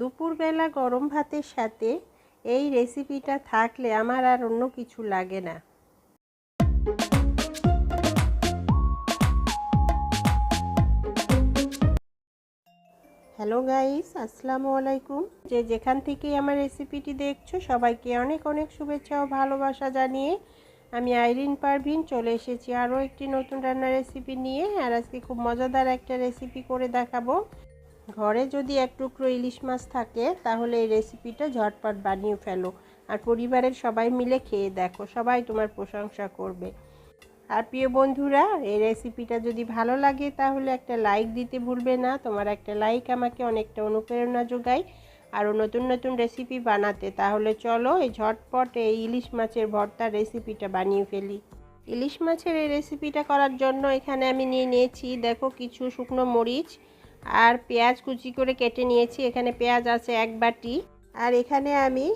দুপুরবেলা গরম ভাতের সাথে এই রেসিপিটা থাকলে আমার আর অন্য কিছু লাগে না। হ্যালো গাইস আসসালামু আলাইকুম। যে যেখান থেকেই আমার রেসিপিটি দেখছ, সবাইকে অনেক অনেক শুভেচ্ছা ও ভালোবাসা জানিয়ে আমি আইরিন পারভিন চলে এসেছি আরও একটি নতুন রান্নার রেসিপি নিয়ে। আর আজকে খুব মজাদার একটা রেসিপি করে দেখাবো। ঘরে যদি এক টুকরো ইলিশ মাছ থাকে, তাহলে এই রেসিপিটা ঝটপট বানিয়ে ফেলো। আর পরিবারের সবাই মিলে খেয়ে দেখো, সবাই তোমার প্রশংসা করবে। আর প্রিয় বন্ধুরা, এই রেসিপিটা যদি ভালো লাগে, তাহলে একটা লাইক দিতে ভুলবে না। তোমার একটা লাইক আমাকে অনেকটা অনুপ্রেরণা যোগায়। আরও নতুন নতুন রেসিপি বানাতে, তাহলে চলো এই ঝটপট এই ইলিশ মাছের ভর্তার রেসিপিটা বানিয়ে ফেলি। ইলিশ মাছের এই রেসিপিটা করার জন্য এখানে আমি নিয়ে নিয়েছি, দেখো কিছু শুকনো মরিচ আর পেঁয়াজ কুচি করে কেটে নিয়েছি। এখানে পেঁয়াজ আছে এক বাটি। আর এখানে আমি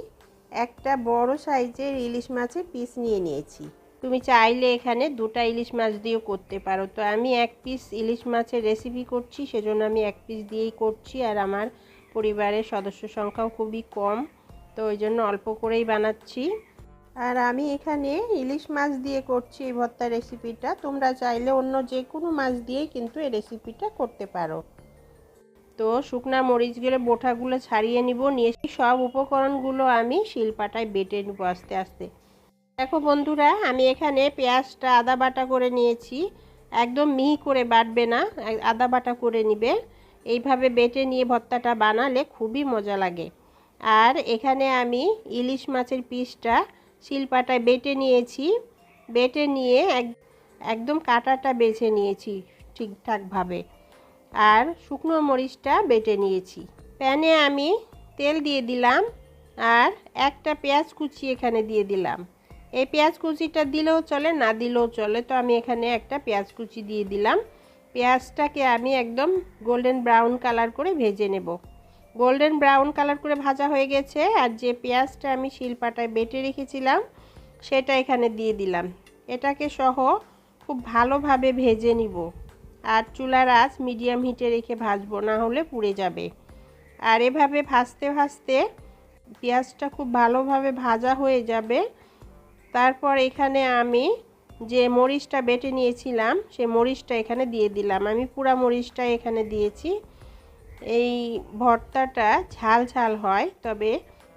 একটা বড় সাইজের ইলিশ মাছের পিস নিয়ে নিয়েছি। তুমি চাইলে এখানে দুটা ইলিশ মাছ দিয়েও করতে পারো। তো আমি এক পিস ইলিশ মাছের রেসিপি করছি, সেজন্য আমি এক পিস দিয়েই করছি। আর আমার পরিবারের সদস্য সংখ্যাও খুবই কম, তো ওই জন্য অল্প করেই বানাচ্ছি। আর আমি এখানে ইলিশ মাছ দিয়ে করছি এই ভর্তা রেসিপিটা তোমরা চাইলে অন্য যে কোনো মাছ দিয়েই কিন্তু এই রেসিপিটা করতে পারো। তো শুকনা মরিচগুলো বোঠাগুলো ছাড়িয়ে নিব, নিয়ে সব উপকরণগুলো আমি শিলপাটায় বেটে নেব আস্তে আস্তে। দেখো বন্ধুরা, আমি এখানে পেঁয়াজটা আদা বাটা করে নিয়েছি। একদম মিহি করে বাটবে না আদা বাটা করে নিবে। এইভাবে বেটে নিয়ে ভর্তাটা বানালে খুবই মজা লাগে। আর এখানে আমি ইলিশ মাছের পিসটা শিলপাটায় বেটে নিয়েছি। বেটে নিয়ে একদম কাটাটা বেছে নিয়েছি ঠিকঠাকভাবে। আর শুকনো মরিচটা বেটে নিয়েছি। প্যানে আমি তেল দিয়ে দিলাম আর একটা পেঁয়াজ কুচি এখানে দিয়ে দিলাম। এই পেঁয়াজ কুচিটা দিলেও চলে, না দিলেও চলে। তো আমি এখানে একটা পেঁয়াজ কুচি দিয়ে দিলাম। পেঁয়াজটাকে আমি একদম গোল্ডেন ব্রাউন কালার করে ভেজে নেব। গোল্ডেন ব্রাউন কালার করে ভাজা হয়ে গেছে আর যে পেঁয়াজটা আমি শিলপাটায় বেটে রেখেছিলাম, সেটা এখানে দিয়ে দিলাম। এটাকে সহ খুব ভালোভাবে ভেজে নিব। আর চুলার আঁচ মিডিয়াম হিটে রেখে ভাজবো, না হলে পুড়ে যাবে। আর এভাবে ভাজতে ভাজতে পেঁয়াজটা খুব ভালোভাবে ভাজা হয়ে যাবে। তারপর এখানে আমি যে মরিচটা বেটে নিয়েছিলাম, সে মরিচটা এখানে দিয়ে দিলাম। আমি পুরা মরিচটা এখানে দিয়েছি। এই ভর্তাটা ঝাল ঝাল হয়, তবে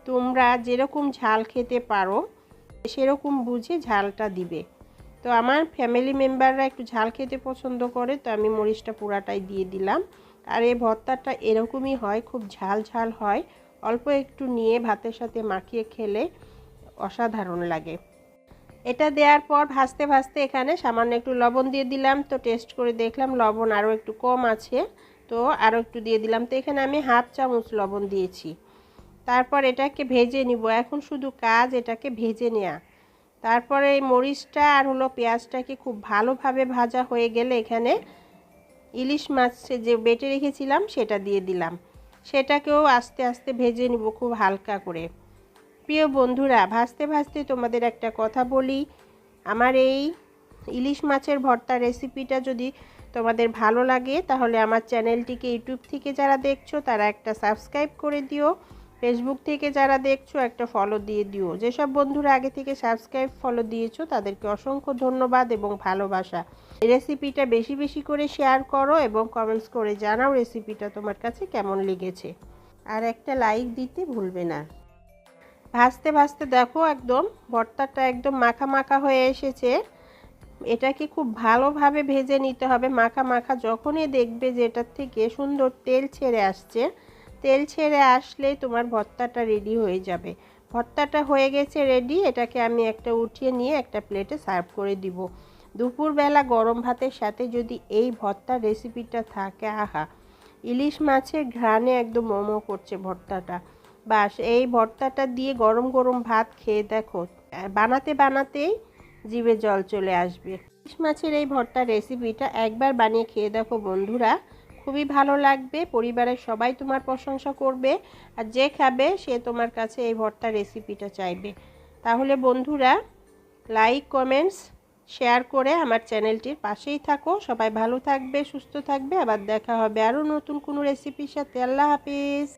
তোমরা যেরকম ঝাল খেতে পারো, সেরকম বুঝে ঝালটা দিবে। তো আমার ফ্যামিলি মেম্বাররা একটু ঝাল খেতে পছন্দ করে, তো আমি মরিচটা পুরাটাই দিয়ে দিলাম। আর এই ভর্তাটা এরকমই হয়, খুব ঝাল ঝাল হয়। অল্প একটু নিয়ে ভাতের সাথে মাখিয়ে খেলে অসাধারণ লাগে। এটা দেওয়ার পর ভাজতে ভাজতে এখানে সামান্য একটু লবণ দিয়ে দিলাম, তো টেস্ট করে দেখলাম লবণ আরও একটু কম আছে, তো আরও একটু দিয়ে দিলাম। তো এখানে আমি হাফ চামচ লবণ দিয়েছি। তারপর এটাকে ভেজে নিব। এখন শুধু কাজ এটাকে ভেজে নেওয়া তারপরে এই মরিচটা আর হলো পেঁয়াজটাকে খুব ভালোভাবে ভাজা হয়ে গেলে এখানে ইলিশ মাছ যে বেটে রেখেছিলাম সেটা দিয়ে দিলাম। সেটাকেও আস্তে আস্তে ভেজে নিব খুব হালকা করে। প্রিয় বন্ধুরা, ভাজতে ভাজতে তোমাদের একটা কথা বলি। আমার এই ইলিশ মাছের ভর্তা রেসিপিটা যদি তোমাদের ভালো লাগে, তাহলে আমার চ্যানেলটিকে ইউটিউব থেকে যারা দেখছ, তারা একটা সাবস্ক্রাইব করে দিও। ফেসবুক থেকে যারা দেখছ, একটা ফলো দিয়ে দিও। যেসব বন্ধুরা আগে থেকে সাবস্ক্রাইব ফলো দিয়েছ, তাদেরকে অসংখ্য ধন্যবাদ এবং ভালোবাসা। রেসিপিটা বেশি বেশি করে শেয়ার করো এবং কমেন্টস করে জানাও রেসিপিটা তোমার কাছে কেমন লেগেছে। আর একটা লাইক দিতে ভুলবে না। ভাজতে ভাজতে দেখো একদম, ভর্তাটা একদম মাখা মাখা হয়ে এসেছে। এটাকে খুব ভালোভাবে ভেজে নিতে হবে। মাখা মাখা যখনই দেখবে যে এটার থেকে সুন্দর তেল ছেড়ে আসছে তেল ছেড়ে আসলেই তোমার ভর্তাটা রেডি হয়ে যাবে। ভর্তাটা হয়ে গেছে রেডি এটাকে আমি একটা উঠিয়ে নিয়ে একটা প্লেটে সার্ভ করে দিব। দুপুরবেলা গরম ভাতের সাথে যদি এই ভর্তার রেসিপিটা থাকে, আহা! ইলিশ মাছের ঘ্রাণে একদম মোমো করছে ভর্তাটা। বাস, এই ভর্তাটা দিয়ে গরম গরম ভাত খেয়ে দেখো, বানাতে বানাতেই জিভে জল চলে আসবে। ইলিশ মাছের এই ভর্তার রেসিপিটা একবার বানিয়ে খেয়ে দেখো বন্ধুরা। খুবই ভালো লাগবে, পরিবারের সবাই তোমার প্রশংসা করবে, আর যে খাবে সে তোমার কাছে এই ভর্তা রেসিপিটা চাইবে। তাহলে বন্ধুরা লাইক কমেন্টস শেয়ার করে আমার চ্যানেলটির পাশেই থাকো। সবাই ভালো থাকবে, সুস্থ থাকবে। আবার দেখা হবে আরও নতুন কোনো রেসিপির সাথে। আল্লাহ হাফিজ।